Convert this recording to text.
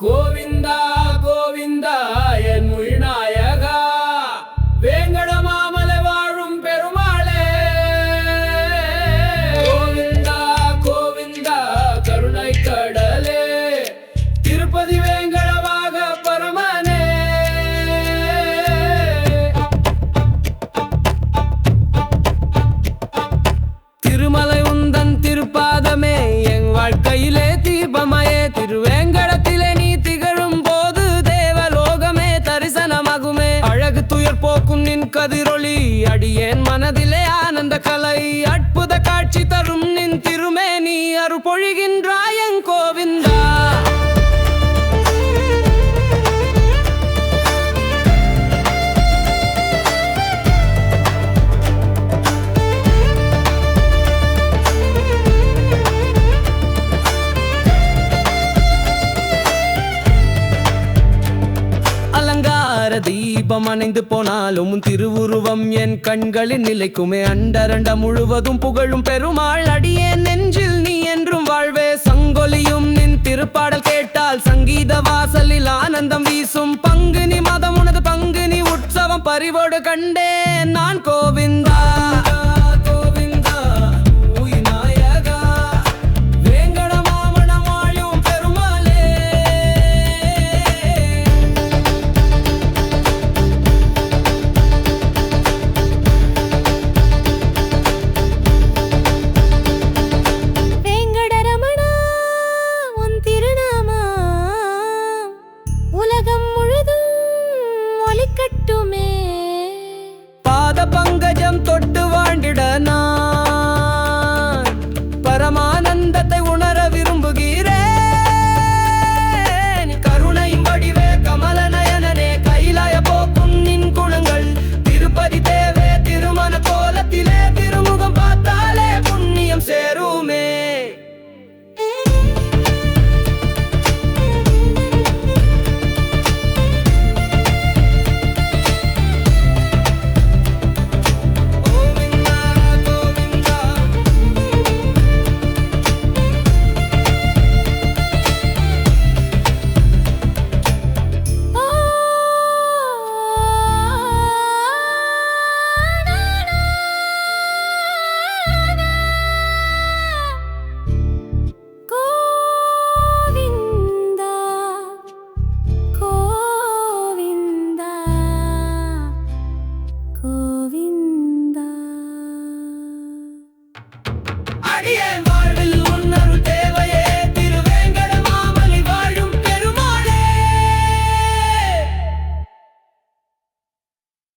గోవిందా நின் கதிரொளி அடியேன் மனதிலே ஆனந்த கலை அற்புத காட்சி தரும் நின் திருமேனி அருள் பொழிகின்றாயங் அலங்கார தீபம் அணைந்து போனாலும் திருவுருவம் என் கண்களில் நிலைக்குமே அண்டரண்ட முழுவதும் புகழும் பெருமாள் அடியே நெஞ்சில் நீ என்றும் வாழ்வே. சங்கொலியும் நின் திருப்பாடல் கேட்டால் சங்கீத வாசலில் ஆனந்தம் வீசும். பங்குனி மதம் உனது பங்குனி உற்சவம் பறிவோடு கண்டே tanto Party and